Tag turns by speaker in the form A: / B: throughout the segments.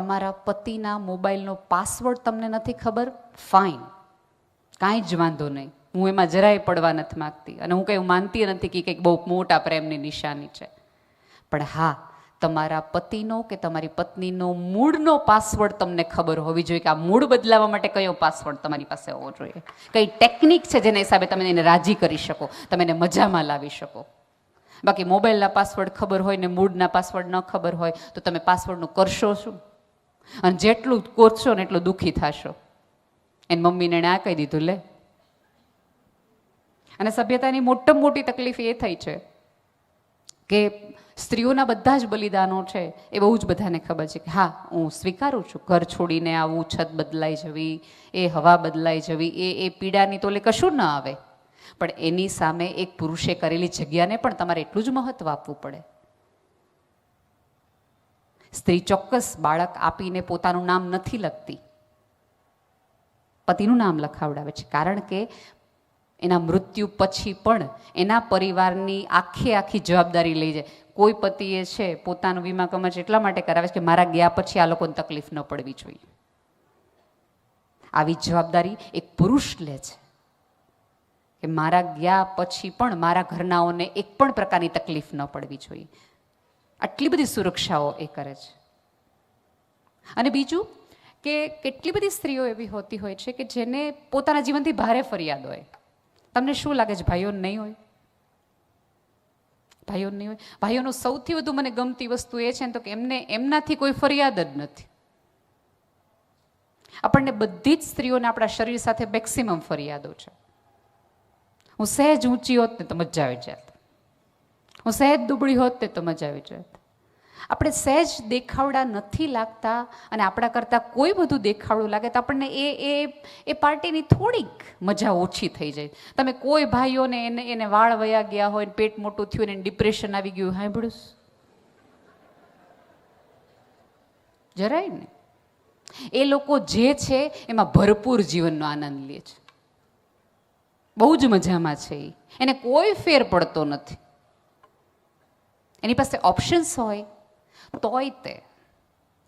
A: તમારા પતિના મોબાઈલનો પાસવર્ડ તમને નથી ખબર? ફાઇન કાંઈ જ વાંધો નહીં. હું એમાં જરાય પડવા નથી માગતી. અને હું કંઈ માનતી નથી કે કંઈક બહુ મોટા પ્રેમની નિશાની છે. પણ હા, તમારા પતિનો કે તમારી પત્નીનો મૂળનો પાસવર્ડ તમને ખબર હોવી જોઈએ કે આ મૂળ બદલાવવા માટે કયો પાસવર્ડ તમારી પાસે હોવો જોઈએ. કઈ ટેકનિક છે જેના હિસાબે તમે એને રાજી કરી શકો. તમે એને મજામાં લાવી શકો. બાકી મોબાઈલના પાસવર્ડ ખબર હોય ને મૂળના પાસવર્ડ ન ખબર હોય, તો તમે પાસવર્ડનું કરશો શું? અને જેટલું કોરશો ને એટલું દુઃખી થશો. એની મમ્મીને એણે આ કહી દીધું, લે. અને સભ્યતાની મોટામાં મોટી તકલીફ એ થઈ છે કે સ્ત્રીઓના બધા જ બલિદાનો છે એ બહુ જ બધાને ખબર છે કે, હા, હું સ્વીકારું છું. ઘર છોડીને આવું, છત બદલાઈ જવી, એ હવા બદલાઈ જવી, એ એ પીડાની તોલે કશું ન આવે. પણ એની સામે એક પુરુષે કરેલી જગ્યાને પણ તમારે એટલું જ મહત્વ આપવું પડે. સ્ત્રી ચોક્કસ બાળક આપીને પોતાનું નામ નથી લખતી. પતિનું નામ લખાવડાવે છે. કારણ કે એના મૃત્યુ પછી પણ એના પરિવારની આખી આખી જવાબદારી લઈ જાય. કોઈ પતિએ છે પોતાનું વીમા કમચ એટલા માટે કરાવે છે કે મારા ગયા પછી આ લોકોને તકલીફ ન પડવી જોઈએ. આવી જવાબદારી એક પુરુષ લે છે કે મારા ગયા પછી પણ મારા ઘરનાઓને એક પણ પ્રકારની તકલીફ ન પડવી જોઈએ. આટલી બધી સુરક્ષાઓ એ કરે છે. અને બીજું કે કેટલી બધી સ્ત્રીઓ એવી હોતી હોય છે કે જેને પોતાના જીવનથી ભારે ફરિયાદ હોય. તમને શું લાગે છે ભાઈઓને નહીં હોય? ભાઈઓને નહીં હોય? ભાઈઓનું સૌથી વધુ મને ગમતી વસ્તુ એ છે ને તો કે એમને એમનાથી કોઈ ફરિયાદ જ નથી. આપણને બધી જ સ્ત્રીઓને આપણા શરીર સાથે મેક્સિમમ ફરિયાદો છે. હું સહેજ ઊંચી હોત ને તો મજા આવી જાત. હું સહેજ દુબળી હોત તે તો મજા આવી જાત. આપણે સહેજ દેખાવડા નથી લાગતા અને આપણા કરતાં કોઈ બધું દેખાવડું લાગે તો આપણને એ એ એ પાર્ટીની થોડીક મજા ઓછી થઈ જાય. તમે કોઈ ભાઈઓને એને એને વાળ વયા ગયા હોય પેટ મોટું થયું ને ડિપ્રેશન આવી ગયું સાંભળ્યું જરાય ને એ લોકો જે છે એમાં ભરપૂર જીવનનો આનંદ લે છે. બહુ જ મજામાં છે એને કોઈ ફેર પડતો નથી. એની પાસે ઓપ્શન્સ હોય, તોય તે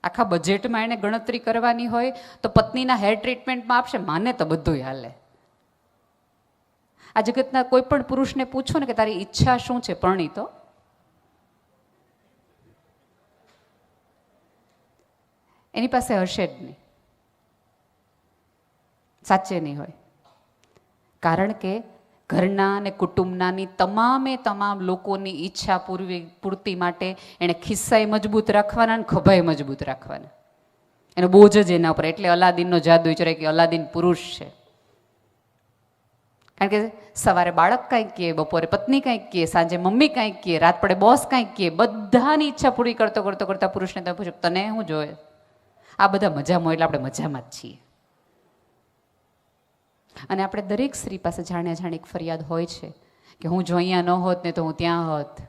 A: આખા બજેટમાં એને ગણતરી કરવાની હોય, તો પત્નીના હેર ટ્રીટમેન્ટમાં આપશે, માને તો બધું હાલે. આ જગતના કોઈ પણ પુરુષને પૂછો ને કે તારી ઈચ્છા શું છે પરણી તો. એની પાસે હશે જ નહીં. સાચે નહીં હોય. કારણ કે ઘરના અને કુટુંબનાની તમામે તમામ લોકોની ઈચ્છા પૂરવી, પૂર્તિ માટે એણે ખિસ્સાએ મજબૂત રાખવાના અને ખભાએ મજબૂત રાખવાના. એનો બોજ જ એના ઉપર એટલે અલાદીનનો જાદુ વિચારે કે અલાદીન પુરુષ છે. કારણ કે સવારે બાળક કાંઈક કહે, બપોરે પત્ની કાંઈક કહે, સાંજે મમ્મી કાંઈક કહે, રાત પડે બોસ કાંઈક કહે, બધાની ઈચ્છા પૂરી કરતો કરતો કરતા પુરુષને તમે પૂછો, તને હું જોયે આ બધા મજામાં એટલે આપણે મજામાં જ છીએ. અને આપણે દરેક સ્ત્રી પાસે જાણે જાણે એક ફરિયાદ હોય છે કે હું જો અહીંયા ન હોત ને તો હું ત્યાં હોત.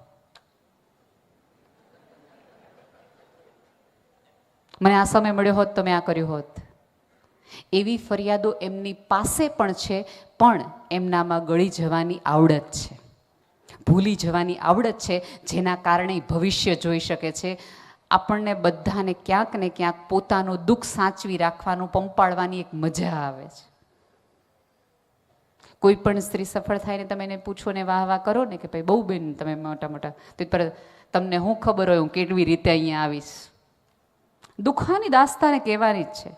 A: મને આ સમય મળ્યો હોત તો મેં આ કર્યું હોત. એવી ફરિયાદો એમની પાસે પણ છે, પણ એમનામાં ગળી જવાની આવડત છે. ભૂલી જવાની આવડત છે, જેના કારણે ભવિષ્ય જોઈ શકે છે. આપણને બધાને ક્યાંક ને ક્યાંક પોતાનું દુઃખ સાચવી રાખવાનું પંપાડવાની એક મજા આવે છે. કોઈ પણ સ્ત્રી સફળ થાય ને તમે એને પૂછો ને વાહ વાહ કરો ને કે ભાઈ બહુ બેન તમે મોટા મોટા. પર તમને હું ખબર હોય હું કેવી રીતે અહીંયા આવીશ. દુઃખાની દાસ્તાને કહેવાની જ છે.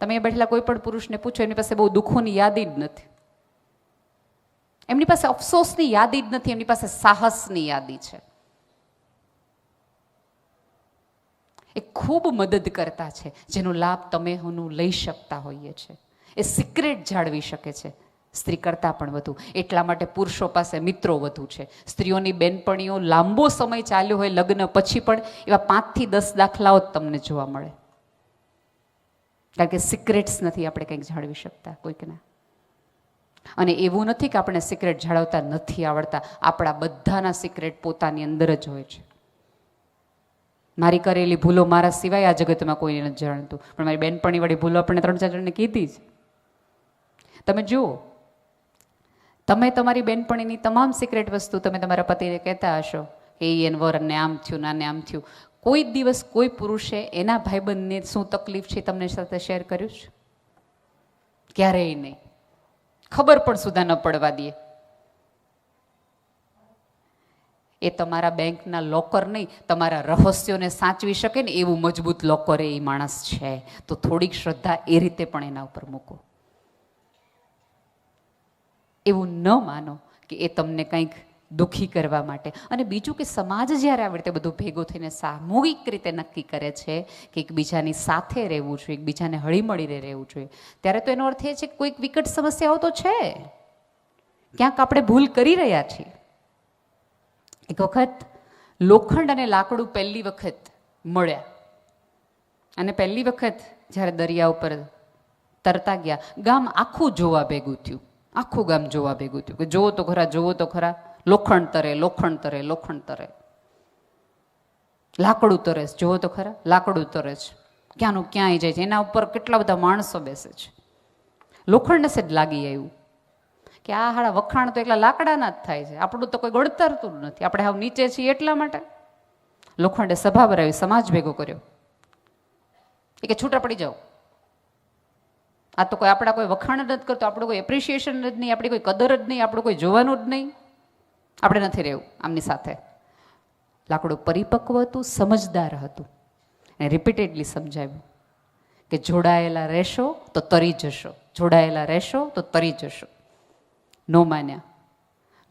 A: તમે બેઠેલા કોઈ પણ પુરુષને પૂછો, એમની પાસે બહુ દુઃખોની યાદી જ નથી. એમની પાસે અફસોસની યાદી જ નથી, એમની પાસે સાહસની યાદી છે. એ ખૂબ મદદ કરતા છે, જેનો લાભ તમે હું લઈ શકતા હોઈએ છે. એ સિક્રેટ જાળવી શકે છે. સ્ત્રી કરતાં પણ વધુ. એટલા માટે પુરુષો પાસે મિત્રો વધુ છે. સ્ત્રીઓની બેનપણીઓ લાંબો સમય ચાલ્યો હોય લગ્ન પછી પણ એવા પાંચથી દસ દાખલાઓ જ તમને જોવા મળે. કારણ કે સિક્રેટ્સ નથી આપણે કંઈક જાળવી શકતા કોઈકના અને એવું નથી કે આપણે સિક્રેટ જાળવતા નથી આવડતા. આપણા બધાના સિક્રેટ પોતાની અંદર જ હોય છે. મારી કરેલી ભૂલો મારા સિવાય આ જગતમાં કોઈને નથી જાણતું. પણ મારી બેનપણી વાળી ભૂલો આપણે ત્રણ ચાર જણને કીધી જ તમે જુઓ તમે તમારી બેનપણીની તમામ સિક્રેટ વસ્તુ તમે તમારા પતિને કહેતા હશો કે એ એન વરને આમ થયું નાને આમ થયું. કોઈ દિવસ કોઈ પુરુષે એના ભાઈબંધને શું તકલીફ છે તમને સાથે શેર કર્યું છે? ક્યારેય નહીં. ખબર પણ સુધા ન પડવા દે. એ તમારા બેંકના લોકર નહીં, તમારા રહસ્યોને સાચવી શકે ને એવું મજબૂત લોકર એ માણસ છે. તો થોડીક શ્રદ્ધા એ રીતે પણ એના ઉપર મૂકો. એવું ન માનો કે એ તમને કંઈક દુઃખી કરવા માટે. અને બીજું કે સમાજ જ્યારે આવી રીતે બધું ભેગું થઈને સામૂહિક રીતે નક્કી કરે છે કે એકબીજાની સાથે રહેવું જોઈએ, એકબીજાને હળીમળીને રહેવું જોઈએ, ત્યારે તો એનો અર્થ એ છે કે કોઈક વિકટ સમસ્યાઓ તો છે. ક્યાંક આપણે ભૂલ કરી રહ્યા છીએ. એક વખત લોખંડ અને લાકડું પહેલી વખત મળ્યા. અને પહેલી વખત જ્યારે દરિયા ઉપર તરતા ગયા, ગામ આખું જોવા ભેગું થયું. આખું ગામ જોવા ભેગું થયું કે જોવો તો ખરા, જોવો તો ખરા. લોખંડ તરે લોખંડ તરે લોખંડ તરે. લાકડું તરે છે, જોવો તો ખરા. લાકડું તરે છે. ક્યાંનું ક્યાંય જાય છે. એના ઉપર કેટલા બધા માણસો બેસે છે. લોખંડને જ લાગી આવ્યું કે આ હાડા વખાણ તો એકલા લાકડાના જ થાય છે. આપણું તો કોઈ ગળતરતું નથી. આપણે હાવ નીચે છીએ એટલા માટે. લોખંડે સભા ભરાવી, સમાજ ભેગો કર્યો. એ કે છૂટા પડી જાઓ. આ તો કોઈ આપણા કોઈ વખાણ જ નથી કરતો, આપણું કોઈ એપ્રિશિએશન જ નહીં, આપણી કોઈ કદર જ નહીં, આપણું કોઈ જોવાનું જ નહીં. આપણે નથી રહેવું આમની સાથે. લાકડું પરિપક્વ હતું, સમજદાર હતું. અને રિપીટેડલી સમજાવ્યું કે જોડાયેલા રહેશો તો તરી જશો. જોડાયેલા રહેશો તો તરી જશો. નો માન્યા.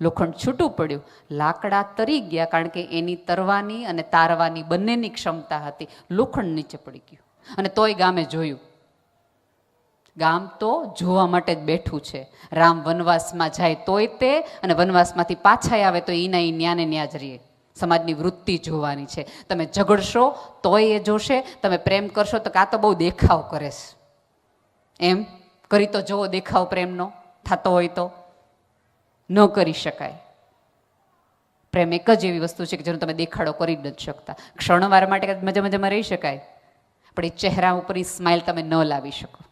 A: લોખંડ છૂટું પડ્યું. લાકડા તરી ગયા કારણ કે એની તરવાની અને તારવાની બંનેની ક્ષમતા હતી. લોખંડ નીચે પડી ગયું. અને તોય ગામે જોયું. ગામ તો જોવા માટે જ બેઠું છે. રામ વનવાસમાં જાય તોય તે અને વનવાસમાંથી પાછા આવે તો એના એ ન્યાને ન્યા જ રહીએ. સમાજની વૃત્તિ જોવાની છે. તમે ઝઘડશો તોય એ જોશે. તમે પ્રેમ કરશો તો કાં તો બહુ દેખાવ કરે છે એમ? કરી તો જોવો દેખાવ પ્રેમનો. થતો હોય તો. ન કરી શકાય. પ્રેમ એક જ એવી વસ્તુ છે કે જેનો તમે દેખાડો કરી જ નથી શકતા. ક્ષણવાર માટે મજા મજામાં રહી શકાય. પણ એ ચહેરા ઉપરની સ્માઇલ તમે ન લાવી શકો.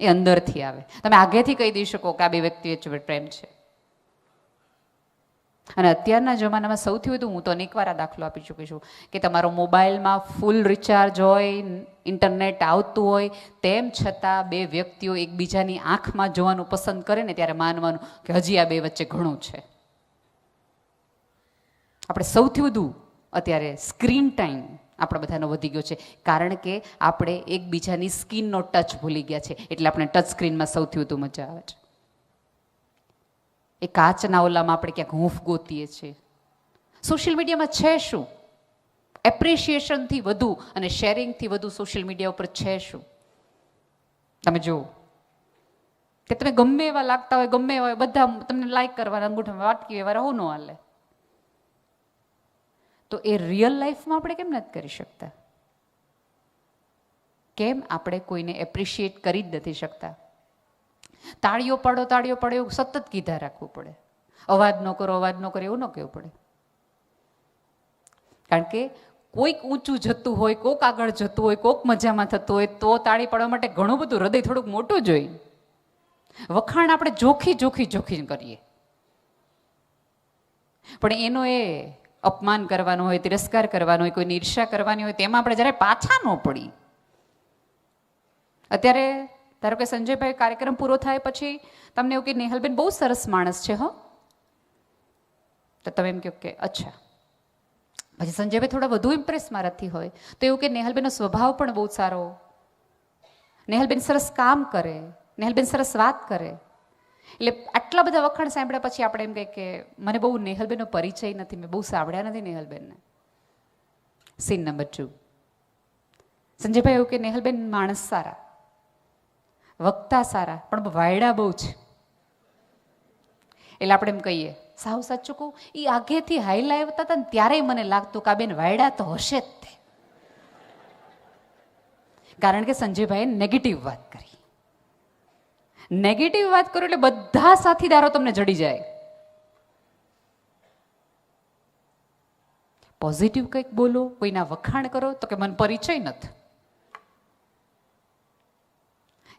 A: એ અંદરથી આવે. તમે આગેથી કહી દઈ શકો કે આ બે વ્યક્તિ પ્રેમ છે. અને અત્યારના જમાનામાં સૌથી વધુ હું તો અનેકવાર આ દાખલો આપી ચૂકી છું કે તમારો મોબાઈલમાં ફૂલ રિચાર્જ હોય, ઇન્ટરનેટ આવતું હોય, તેમ છતાં બે વ્યક્તિઓ એકબીજાની આંખમાં જોવાનું પસંદ કરે ને ત્યારે માનવાનું કે હજી આ બે વચ્ચે ઘણું છે. આપણે સૌથી વધુ અત્યારે સ્ક્રીન ટાઈમ આપણા બધાનો વધી ગયો છે. કારણ કે આપણે એકબીજાની સ્કિનનો ટચ ભૂલી ગયા છે. એટલે આપણે ટચ સ્ક્રીનમાં સૌથી વધુ મજા આવે છે. એ કાચના ઓલામાં આપણે ક્યાંક હૂંફ ગોતીએ છીએ. સોશિયલ મીડિયામાં છે શું? એપ્રિશિએશનથી વધુ અને શેરિંગથી વધુ સોશિયલ મીડિયા ઉપર છે શું? તમે જુઓ. કે તમે ગમે એવા લાગતા હોય, ગમે એવા બધા તમને લાઈક કરવાના, અંગૂઠામાં વાટકી એવા રહો ન હાલે. તો એ રિયલ લાઈફમાં આપણે કેમ નથી કરી શકતા? કેમ આપણે કોઈને એપ્રિશિએટ કરી જ નથી શકતા? તાળીઓ પાડો તાળીઓ પાડો એવું સતત કીધા રાખવું પડે. અવાજ ન કરો, અવાજ ન કરો એવું ન કહેવું પડે. કારણ કે કોઈક ઊંચું જતું હોય કોક આગળ જતું હોય કોક મજામાં થતું હોય, તો તાળી પાડવા માટે ઘણું બધું હૃદય થોડુંક મોટું જોઈએ વખાણ આપણે જોખી જોખી જોખી કરીએ. પણ એનો એ અપમાન કરવાનો હોય, તિરસ્કાર કરવાનો હોય, કોઈની ઈર્ષા કરવાની હોય, તેમાં આપણે જ્યારે પાછા ન પડી અત્યારે ધારો કે સંજયભાઈ કાર્યક્રમ પૂરો થાય પછી તમને એવું કે નેહલબેન બહુ સરસ માણસ છે, હો. તો તમે એમ કહો કે અચ્છા. પછી સંજયભાઈ થોડા વધુ ઇમ્પ્રેસ મારાથી હોય, તો એવું કે નેહલબેનનો સ્વભાવ પણ બહુ સારો. નેહલબેન સરસ કામ કરે, નેહલબેન સરસ વાત કરે. એટલે આટલા બધા વખાણ સાંભળ્યા પછી આપણે એમ કહે કે મને બહુ નેહલબેનનો પરિચય નથી, મેં બહુ સાંભળ્યા નથી નેહલબેનને. સીન નંબર ટુ સંજયભાઈ એવું કે નેહલબેન માણસ સારા, વક્તા સારા, પણ વાયડા બહુ છે. એટલે આપણે એમ કહીએ, સાવ સાચું કહું એ આગેથી હાઈ લાવતા હતા ને ત્યારે મને લાગતું કે આ બેન વાયડા તો હશે જ તે. કારણ કે સંજયભાઈએ નેગેટિવ વાત કરી. નેગેટિવ વાત કરો એટલે બધા સાથીદારો તમને જડી જાય. પોઝિટિવ કંઈક બોલો, કોઈના વખાણ કરો, તો કે મને પરિચય નથી.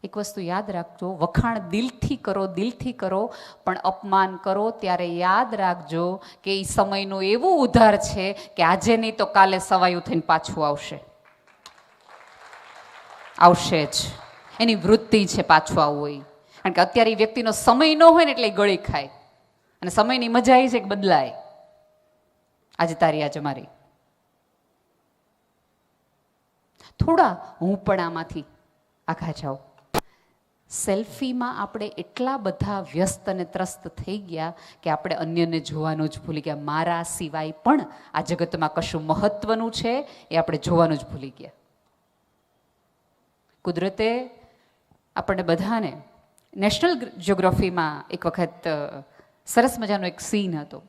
A: એક વસ્તુ યાદ રાખજો, વખાણ દિલથી કરો દિલથી કરો, પણ અપમાન કરો ત્યારે યાદ રાખજો કે એ સમયનું એવું ઉધાર છે કે આજે નહીં તો કાલે સવાયું થઈને પાછું આવશે. આવશે જ. એની વૃત્તિ છે પાછું આવવું એ. કારણ કે અત્યારે એ વ્યક્તિનો સમય ન હોય ને એટલે એ ગળી ખાય. અને સમયની મજા એ છે કે બદલાય. આજે તારી, આજે મારી. થોડા હું પણ આમાંથી આઘા જાઉં સેલ્ફીમાં આપણે એટલા બધા વ્યસ્ત અને ત્રસ્ત થઈ ગયા કે આપણે અન્યને જોવાનું જ ભૂલી ગયા. મારા સિવાય પણ આ જગતમાં કશું મહત્વનું છે એ આપણે જોવાનું જ ભૂલી ગયા. કુદરતે આપણને બધાને નેશનલ જ્યોગ્રાફીમાં એક વખત સરસ મજાનો એક સીન હતો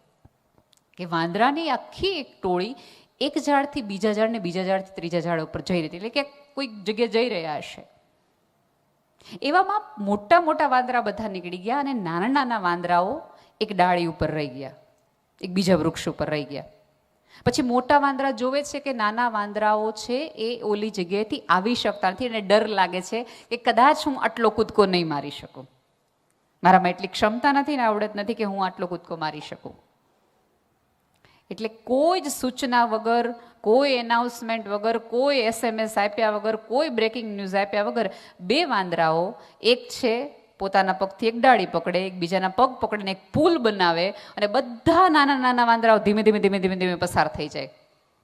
A: કે વાંદરાની આખી એક ટોળી એક ઝાડથી બીજા ઝાડને બીજા ઝાડથી ત્રીજા ઝાડ ઉપર જઈ રહી હતી. એટલે કે કોઈક જગ્યાએ જઈ રહ્યા હશે. એવામાં મોટા મોટા વાંદરા બધા નીકળી ગયા અને નાના નાના વાંદરાઓ એક ડાળી ઉપર રહી ગયા. એક બીજા વૃક્ષ ઉપર રહી ગયા. પછી મોટા વાંદરા જોવે છે કે નાના વાંદરાઓ છે એ ઓલી જગ્યાએથી આવી શકતા નથી અને ડર લાગે છે કે કદાચ હું આટલો કૂદકો નહીં મારી શકું. મારામાં એટલી ક્ષમતા નથી ને આવડત નથી કે હું આટલો કૂદકો મારી શકું. એટલે કોઈ જ સૂચના વગર, કોઈ એનાઉન્સમેન્ટ વગર, કોઈ એસએમએસ આપ્યા વગર, કોઈ બ્રેકિંગ ન્યૂઝ આપ્યા વગર બે વાંદરાઓ, એક છે પોતાના પગથી એક ડાળી પકડે, એકબીજાના પગ પકડીને એક પુલ બનાવે અને બધા નાના નાના વાંદરાઓ ધીમે ધીમે ધીમે ધીમે ધીમે પસાર થઈ જાય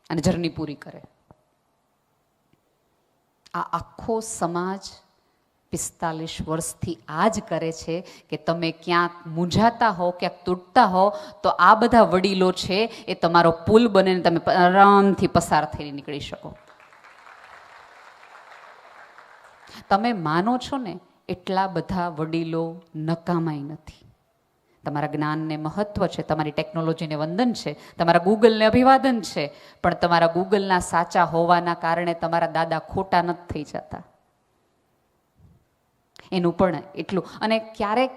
A: અને જર્ની પૂરી કરે. આ આખો સમાજ પિસ્તાલીસ વર્ષથી આ જ કરે છે કે તમે ક્યાંક મૂંઝાતા હો, ક્યાંક તૂટતા હો, તો આ બધા વડીલો છે એ તમારો પુલ બને તમે આરામથી પસાર થઈને નીકળી શકો. તમે માનો છો ને એટલા બધા વડીલો નકામાય નથી. તમારા જ્ઞાનને મહત્વ છે, તમારી ટેકનોલોજીને વંદન છે, તમારા ગૂગલને અભિવાદન છે, પણ તમારા ગૂગલના સાચા હોવાના કારણે તમારા દાદા ખોટા નથી થઈ જતા. એનું પણ એટલું. અને ક્યારેક